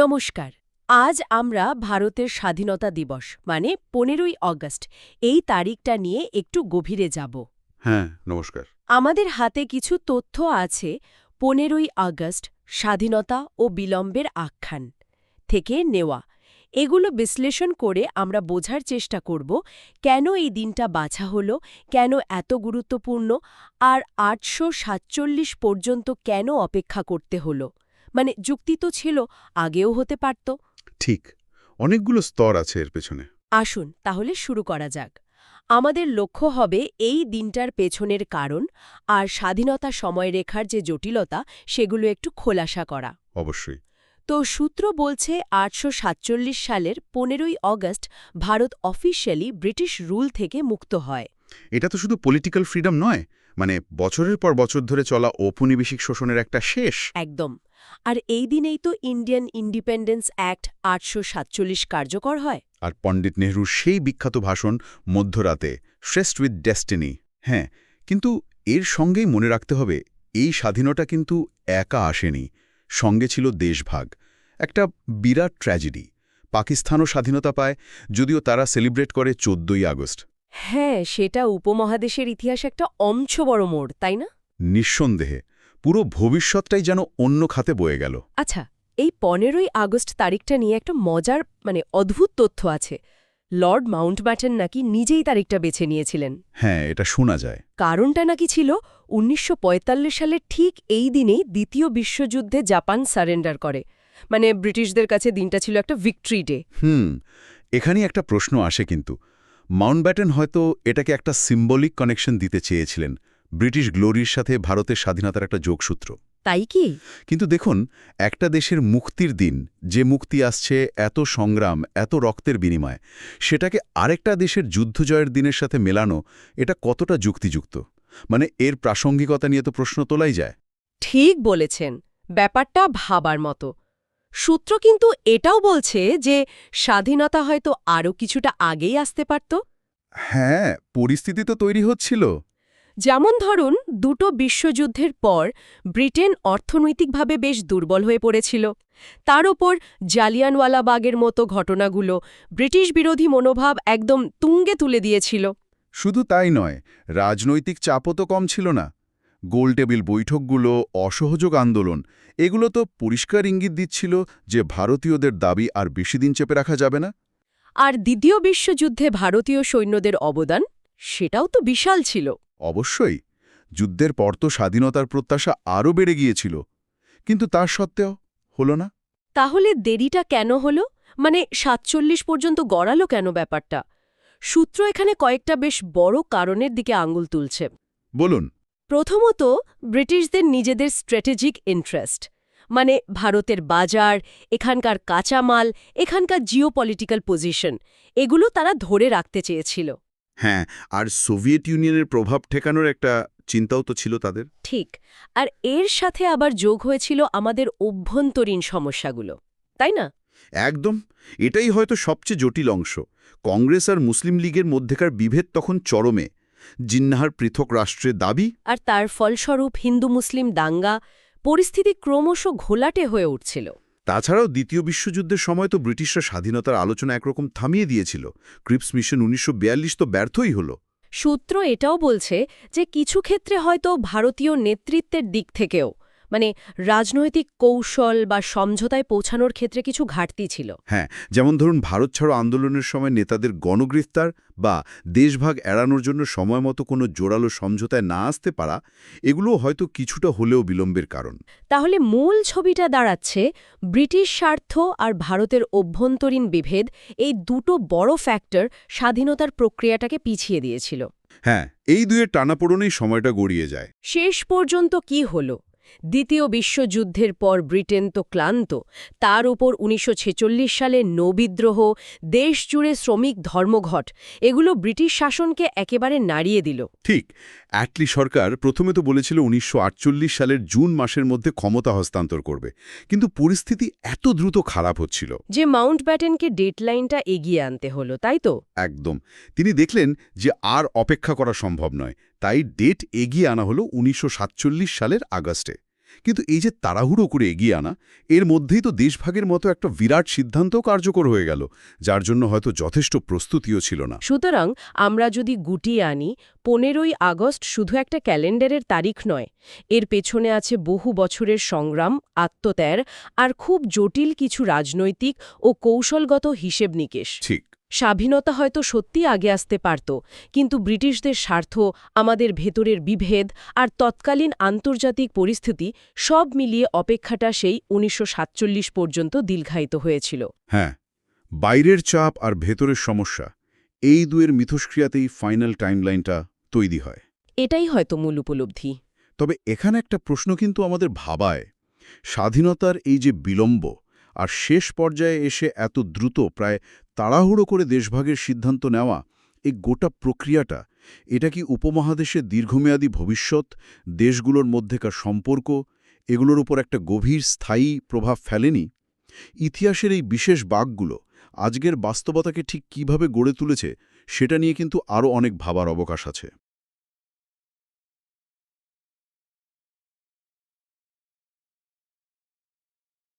নমস্কার। আজ আমরা ভারতের স্বাধীনতা দিবস মানে পনেরোই অগস্ট এই তারিখটা নিয়ে একটু গভীরে যাব। হ্যাঁ নমস্কার। আমাদের হাতে কিছু তথ্য আছে পনেরোই আগস্ট স্বাধীনতা ও বিলম্বের আখ্যান থেকে নেওয়া। এগুলো বিশ্লেষণ করে আমরা বোঝার চেষ্টা করব কেন এই দিনটা বাছা হলো কেন এত গুরুত্বপূর্ণ আর আটশো সাতচল্লিশ পর্যন্ত কেন অপেক্ষা করতে হলো। মানে যুক্তি তো ছিল আগেও হতে পারত। ঠিক অনেকগুলো স্তর আছে এর পেছনে। আসুন তাহলে শুরু করা যাক। আমাদের লক্ষ্য হবে এই দিনটার পেছনের কারণ আর স্বাধীনতা সময়রেখার যে জটিলতা সেগুলো একটু খোলাসা করা। অবশ্যই। তো সূত্র বলছে আটশো সাতচল্লিশ সালের পনেরোই August Bharat officially British rule থেকে মুক্ত হয়। এটা তো শুধু পলিটিক্যাল ফ্রিডম নয় মানে বছরের পর বছর ধরে চলা ঔপনিবেশিক শোষণের একটা শেষ। একদম। আর এই দিনেই তো ইন্ডিয়ান ইন্ডিপেন্ডেন্স অ্যাক্ট আটশো সাতচল্লিশ কার্যকর হয়। আর পণ্ডিত নেহরুর সেই বিখ্যাত ভাষণ মধ্যরাতে শ্রেষ্ঠ উইথ ডেস্টিনি হ্যাঁ কিন্তু এর সঙ্গেই মনে রাখতে হবে এই স্বাধীনতা কিন্তু একা আসেনি। সঙ্গে ছিল দেশভাগ। একটা বিরাট ট্র্যাজেডি পাকিস্তানও স্বাধীনতা পায় যদিও তারা সেলিব্রেট করে চোদ্দই আগস্ট। হ্যাঁ সেটা উপমহাদেশের ইতিহাস একটা অমছ বড় মোড় তাই না? নিঃসন্দেহে। পুরো ভবিষ্যৎটাই যেন অন্য খাতে বয়ে গেল। আচ্ছা এই পনেরোই আগস্ট তারিখটা নিয়ে একটা মজার মানে অদ্ভুত তথ্য আছে। লর্ড মাউন্টব্যাটেন নাকি নিজেই তারিখটা বেছে নিয়েছিলেন। হ্যাঁ এটা শোনা যায়। কারণটা নাকি ছিল উনিশশো সালের ঠিক এই দিনেই দ্বিতীয় বিশ্বযুদ্ধে জাপান সারেন্ডার করে। মানে ব্রিটিশদের কাছে দিনটা ছিল একটা ভিক্টরি ডে। হুম এখানেই একটা প্রশ্ন আসে কিন্তু। মাউন্টব্যাটেন হয়তো এটাকে একটা সিম্বলিক কানেকশন দিতে চেয়েছিলেন। ব্রিটিশ গ্লোরির সাথে ভারতের স্বাধীনতার একটা যোগসূত্র। তাই কি? কিন্তু দেখুন একটা দেশের মুক্তির দিন যে মুক্তি আসছে এত সংগ্রাম এত রক্তের বিনিময় সেটাকে আরেকটা দেশের যুদ্ধজয়ের দিনের সাথে মেলানো এটা কতটা যুক্তিযুক্ত? মানে এর প্রাসঙ্গিকতা নিয়ে তো প্রশ্ন তোলাই যায়। ঠিক বলেছেন ব্যাপারটা ভাবার মতো। সূত্র কিন্তু এটাও বলছে যে স্বাধীনতা হয়তো আরও কিছুটা আগেই আসতে পারত। হ্যাঁ পরিস্থিতি তো তৈরি হচ্ছিল। যেমন ধরুন দুটো বিশ্বযুদ্ধের পর ব্রিটেন অর্থনৈতিকভাবে বেশ দুর্বল হয়ে পড়েছিল। তার ওপর জালিয়ানওয়ালাবাগের মতো ঘটনাগুলো ব্রিটিশ বিরোধী মনোভাব একদম তুঙ্গে তুলে দিয়েছিল। শুধু তাই নয় রাজনৈতিক চাপও তো কম ছিল না। গোলটেবিল বৈঠকগুলো অসহযোগ আন্দোলন এগুলো তো পরিষ্কার ইঙ্গিত দিচ্ছিল যে ভারতীয়দের দাবি আর বেশি দিন চেপে রাখা যাবে না। আর দ্বিতীয় বিশ্বযুদ্ধে ভারতীয় সৈন্যদের অবদান সেটাও তো বিশাল ছিল। অবশ্যই যুদ্ধের পর তো স্বাধীনতার প্রত্যাশা আরও বেড়ে গিয়েছিল। কিন্তু তার সত্ত্বেও হল না। তাহলে দেরিটা কেন হল? মানে সাতচল্লিশ পর্যন্ত গড়ালো কেন ব্যাপারটা? সূত্র এখানে কয়েকটা বেশ বড় কারণের দিকে আঙুল তুলছে। বলুন। প্রথমত ব্রিটিশদের নিজেদের স্ট্র্যাটেজিক ইন্টারেস্ট। মানে ভারতের বাজার এখানকার কাঁচামাল এখানকার জিওপলিটিক্যাল পজিশন এগুলো তারা ধরে রাখতে চেয়েছিল। হ্যাঁ আর সোভিয়েত ইউনিয়নের প্রভাব ঠেকানোর একটা চিন্তাও তো ছিল তাদের। ঠিক আর এর সাথে আবার যোগ হয়েছিল আমাদের অভ্যন্তরীণ সমস্যাগুলো তাই না? একদম এটাই হয়তো সবচেয়ে জটিল অংশ। কংগ্রেস আর মুসলিম লীগের মধ্যেকার বিভেদ তখন চরমে। জিন্নাহার পৃথক রাষ্ট্রের দাবি। আর তার ফলস্বরূপ হিন্দু মুসলিম দাঙ্গা পরিস্থিতি ক্রমশ ঘোলাটে হয়ে উঠছিল। তাছাড়াও দ্বিতীয় বিশ্বযুদ্ধের সময় তো ব্রিটিশরা স্বাধীনতার আলোচনা একরকম থামিয়ে দিয়েছিল। ক্রিপস মিশন উনিশশো বিয়াল্লিশ তো ব্যর্থই হল। সূত্র এটাও বলছে যে কিছু ক্ষেত্রে হয়তো ভারতীয় নেতৃত্বের দিক থেকেও মানে রাজনৈতিক কৌশল বা সমঝোতায় পৌঁছানোর ক্ষেত্রে কিছু ঘাটতি ছিল। হ্যাঁ যেমন ধরুন ভারত ছাড়ো আন্দোলনের সময় নেতাদের গণগ্রেফতার বা দেশভাগ এড়ানোর জন্য সময়মতো কোনো জোরালো সমঝোতায় না আসতে পারা এগুলো হয়তো কিছুটা হলেও বিলম্বের কারণ। তাহলে মূল ছবিটা দাঁড়াচ্ছে ব্রিটিশ স্বার্থ আর ভারতের অভ্যন্তরীণ বিভেদ এই দুটো বড় ফ্যাক্টর স্বাধীনতার প্রক্রিয়াটাকে পিছিয়ে দিয়েছিল। হ্যাঁ এই দুয়ের টানাপোড়নেই সময়টা গড়িয়ে যায়। শেষ পর্যন্ত কি হল? দ্বিতীয় বিশ্বযুদ্ধের পর ব্রিটেন তো ক্লান্ত তার উপর উনিশশো ছেচল্লিশ সালে নৌবিদ্রোহ দেশজুড়ে শ্রমিক ধর্মঘট এগুলো ব্রিটিশ শাসনকে একেবারে নাড়িয়ে দিল। ঠিক অ্যাটলি সরকার প্রথমে তো বলেছিল উনিশশো আটচল্লিশ সালের জুন মাসের মধ্যে ক্ষমতা হস্তান্তর করবে কিন্তু পরিস্থিতি এত দ্রুত খারাপ হচ্ছিল। যে মাউন্ট ব্যাটেনকে ডেটলাইনটা এগিয়ে আনতে হলো তাই তো? একদম তিনি দেখলেন যে আর অপেক্ষা করা সম্ভব নয় তাই ডেট এগিয়ে আনা হলো উনিশশো সাতচল্লিশ সালের আগস্টে। কিন্তু এই যে তাড়াহুড়ো করে এগিয়ে আনা এর মধ্যেই তো দেশভাগের মতো একটা বিরাট সিদ্ধান্তও কার্যকর হয়ে গেল যার জন্য হয়তো যথেষ্ট প্রস্তুতিও ছিল না। সুতরাং আমরা যদি গুটিয়ে আনি পনেরোই আগস্ট শুধু একটা ক্যালেন্ডারের তারিখ নয় এর পেছনে আছে বহু বছরের সংগ্রাম আত্মত্যার আর খুব জটিল কিছু রাজনৈতিক ও কৌশলগত হিসেব নিকেশ। ঠিক। স্বাধীনতা হয়তো সত্যি আগে আসতে পারত কিন্তু ব্রিটিশদের স্বার্থ আমাদের ভেতরের বিভেদ আর তৎকালীন আন্তর্জাতিক পরিস্থিতি সব মিলিয়ে অপেক্ষাটা সেই উনিশশো সাতচল্লিশ পর্যন্ত দীর্ঘায়িত হয়েছিল। হ্যাঁ বাইরের চাপ আর ভেতরের সমস্যা এই দুয়ের মিথস্ক্রিয়াতেই ফাইনাল টাইমলাইনটা তৈরি হয়। এটাই হয়তো মূল উপলব্ধি। তবে এখানে একটা প্রশ্ন কিন্তু আমাদের ভাবায় স্বাধীনতার এই যে বিলম্ব আর শেষ পর্যায়ে এসে এত দ্রুত প্রায় তাড়াহুড়ো করে দেশভাগের সিদ্ধান্ত নেওয়া এই গোটা প্রক্রিয়াটা, এটা কি উপমহাদেশের দীর্ঘমেয়াদী ভবিষ্যৎ, দেশগুলোর মধ্যেকার সম্পর্ক, এগুলোর উপর একটা গভীর স্থায়ী প্রভাব ফেলেনি? ইতিহাসের এই বিশেষ বাঘগুলো আজকের বাস্তবতাকে ঠিক কীভাবে গড়ে তুলেছে, সেটা নিয়ে কিন্তু আরও অনেক ভাবার অবকাশ আছে।